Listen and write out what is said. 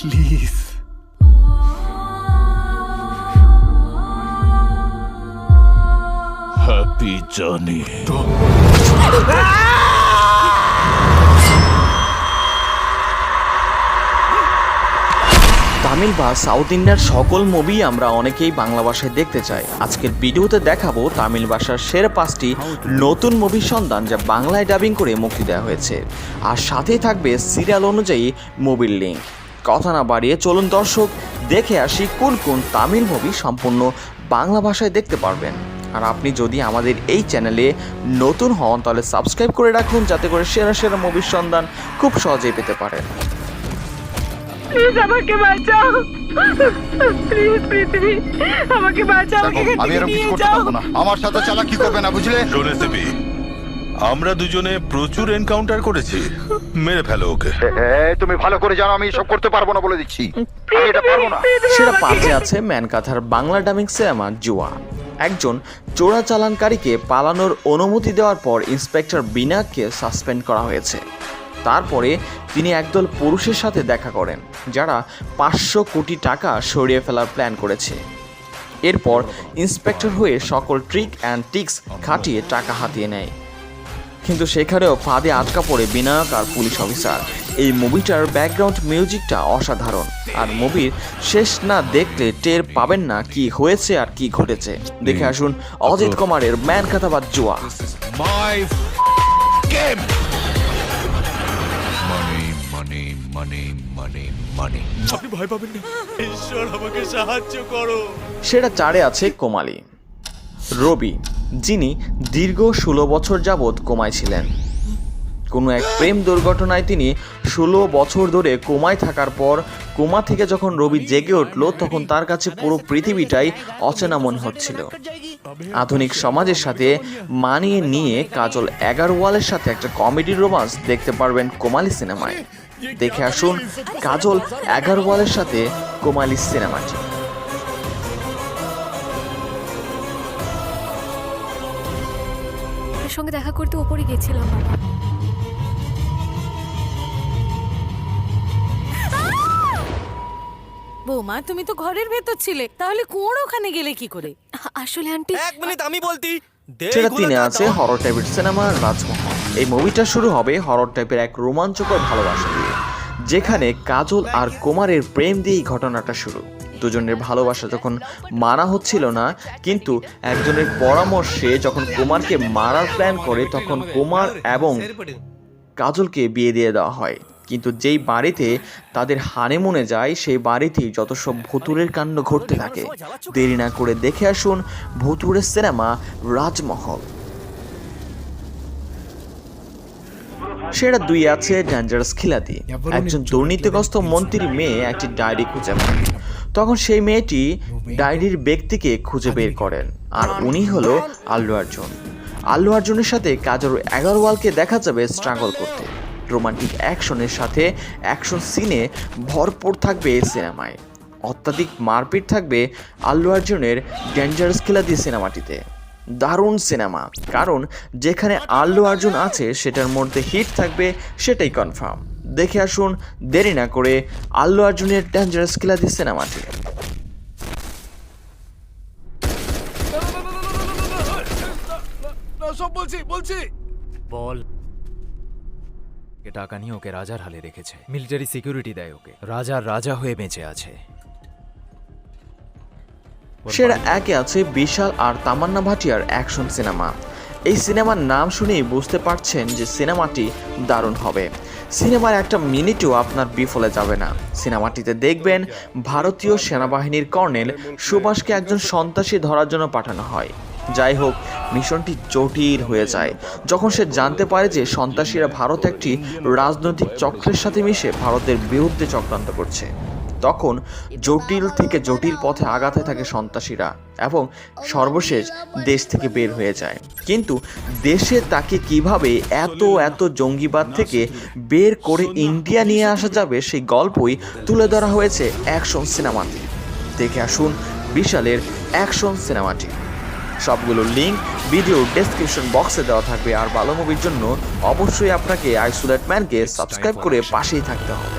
Please. Happy journey Tamil বা south ইন্ডিয়ার সকল মুভি আমরা অনেকেই বাংলা ভাষায় দেখতে চাই। আজকের ভিডিওতে দেখাবো তামিল ভাষার সেরা পাঁচটি নতুন মুভির সন্ধান যা বাংলায় ডাবিং করে মুক্তি দেওয়া হয়েছে। আর সাথেই থাকবে সিরিয়াল অনুযায়ী মুভির লিঙ্ক কথা না বাড়িয়ে চলুন দর্শক দেখে আসি কোন কোন তামিল মুভি সম্পূর্ণ বাংলা ভাষায় দেখতে পারবেন। আর আপনি যদি আমাদের এই চ্যানেলে নতুন হন তাহলে সাবস্ক্রাইব করে রাখুন যাতে করে সেরা সেরা মুভির সন্ধান খুব সহজেই পেতে পারেন। প্লিজ আমাকে বাঁচাও। প্লিজ পৃথিবী আমাকে বাঁচাও আমাকে দেখো এখান আমি এরকম কিছু করতে পারব না। আমার সাথে চালাকি করবে না বুঝলে? আমরা দুজনে প্রচুর এনকাউন্টার করেছি। মেরে ফেলো ওকে। এই, তুমি ভালো করে জানো আমি এসব করতে পারব না বলে দিচ্ছি। আমি এটা পারব না। সেরা পাঁচে আছে ম্যানকাথার বাংলা ডাবিং সিনেমা জুয়া। একজন চোরাচালানকারীকে পালানোর অনুমতি দেওয়ার পর ইন্সপেক্টর বিনাককে সাসপেন্ড করা হয়েছে। তারপরে তিনি একদল পুরুষের সাথে দেখা করেন যারা পাঁচশো কোটি টাকা সরিয়ে ফেলার প্ল্যান করেছে। এরপর ইন্সপেক্টর হয়ে সকল ট্রিক অ্যান্ড টিক্স খাটিয়ে টাকা হাতিয়ে নেয়। কিন্তু সেখানেও ফাঁদে আটকা পড়ে বিনায়ক আর পুলিশ অফিসার। এই মুভিটার ব্যাকগ্রাউন্ড মিউজিকটা অসাধারণ। আর মুভির শেষ না দেখলে টের পাবেন না কি হয়েছে আর কি ঘটেছে। দেখে আসুন অজিত কুমারের ম্যান কথা বা জুয়া। মাই গেম মানি মানি মানি মানি মানি আপনি ভয় পাবেন না। ঈশ্বর আমাকে সাহায্য করো। সেটা চারে আছে কোমালি। রবি যিনি দীর্ঘ ষোলো বছর যাবৎ কোমায় ছিলেন কোনো এক প্রেম দুর্ঘটনায় তিনি ষোলো বছর ধরে কোমায় থাকার পর কোমা থেকে যখন রবি জেগে উঠল, তখন তার কাছে পুরো পৃথিবীটাই অচেনা মনে হচ্ছিল। আধুনিক সমাজের সাথে মানিয়ে নিয়ে কাজল এগারোয়ালের সাথে একটা কমেডি রোমান্স দেখতে পারবেন কোমালি সিনেমায়। দেখে আসুন কাজল এগারোয়ালের সাথে কোমালি সিনেমাটি। ওর সঙ্গে দেখা করতে ওপরে গেছিলাম বাবা। বৌমা তুমি তো ঘরের ভেতর ছিলে তাহলে কোন ওখানে গেলে কি করে? আসলে আন্টি এক মিনিট আমি বলতি সেটা তিনে আছে হরর টাইপের সিনেমা রাজমহল। এই মুভিটা শুরু হবে হরর টাইপের এক রোমাঞ্চকর ভালোবাসা যেখানে কাজল আর কুমারের প্রেম দিয়েই ঘটনাটা শুরু। দুজনের ভালোবাসা যখন মানা হচ্ছিল না, কিন্তু একজনের পরামর্শে যখন কুমারকে মারার প্ল্যান করে, তখন কুমার এবং কাজলকে বিয়ে দিয়ে দেওয়া হয়। কিন্তু যেই বাড়িতে তাদের হানিমুনে যায়, সেই বাড়িতেই যত সব ভুতুরের কাণ্ড ঘটতে থাকে। দেরি না করে দেখে আসুন ভুতুরের সিনেমা রাজমহল। সেটা দুই আছে ডেঞ্জারাস খিলাদি একজন দুর্নীতিগ্রস্ত মন্ত্রীর মেয়ে একটি ডায়েরি খুঁজে পান তখন সেই মেয়েটি ডায়েরির ব্যক্তিকে খুঁজে বের করেন, আর উনি হলো আল্লু আর্জুন। আল্লু আর্জুনের সাথে কাজল এগারোয়ালকে দেখা যাবে স্ট্রাগল করতে। রোমান্টিক অ্যাকশনের সাথে অ্যাকশন সিনে ভরপুর থাকবে এই সিনেমায়। অত্যাধিক মারপিট থাকবে আল্লু আর্জুনের ডেঞ্জারাস খিলাদি সিনেমাটিতে। দারুণ সিনেমা কারণ যেখানে আল্লু অর্জুন আছে সেটার মধ্যে হিট থাকবে সেটাই কনফার্ম দেখে আসুন দেরি না করে আল্লু অর্জুনের ডেঞ্জারাস খিলাদি সিনেমাটি সব বলছি বলছি বল টাকা নিয়ে ওকে রাজার হালে রেখেছে মিলিটারি সিকিউরিটি দেয় ওকে রাজার রাজা হয়ে বেঁচে আছে সেরা একে আছে বিশাল আর তামান্না ভাটিয়ার অ্যাকশন সিনেমা। এই সিনেমার নাম শুনেই বুঝতে পারছেন যে সিনেমাটি দারুণ হবে। সিনেমার একটা মিনিটও আপনার বিফলে যাবে না। সিনেমাটিতে দেখবেন ভারতীয় সেনাবাহিনীর কর্নেল সুভাষকে একজন সন্ত্রাসী ধরার জন্য পাঠানো হয়। যাই হোক মিশনটি জটিল হয়ে যায়। যখন সে জানতে পারে যে সন্ত্রাসীরা ভারত একটি রাজনৈতিক চক্রের সাথে মিশে ভারতের বিরুদ্ধে চক্রান্ত করছে। তখন জটিল থেকে জটিল পথে আগাতে থাকে সন্ত্রাসীরা এবং সর্বশেষ দেশ থেকে বের হয়ে যায়। কিন্তু দেশে তাকে কীভাবে এত এত জঙ্গিবাদ থেকে বের করে ইন্ডিয়া নিয়ে আসা যাবে সেই গল্পই তুলে ধরা হয়েছে অ্যাকশন সিনেমাতে। দেখে আসুন বিশালের অ্যাকশন সিনেমাটি। সবগুলো লিঙ্ক ভিডিও ডেসক্রিপশন বক্সে দেওয়া থাকবে, আর ভালো মুভির জন্য অবশ্যই আপনাকে আইসোলেট ম্যানকে সাবস্ক্রাইব করে পাশেই থাকতে হবে।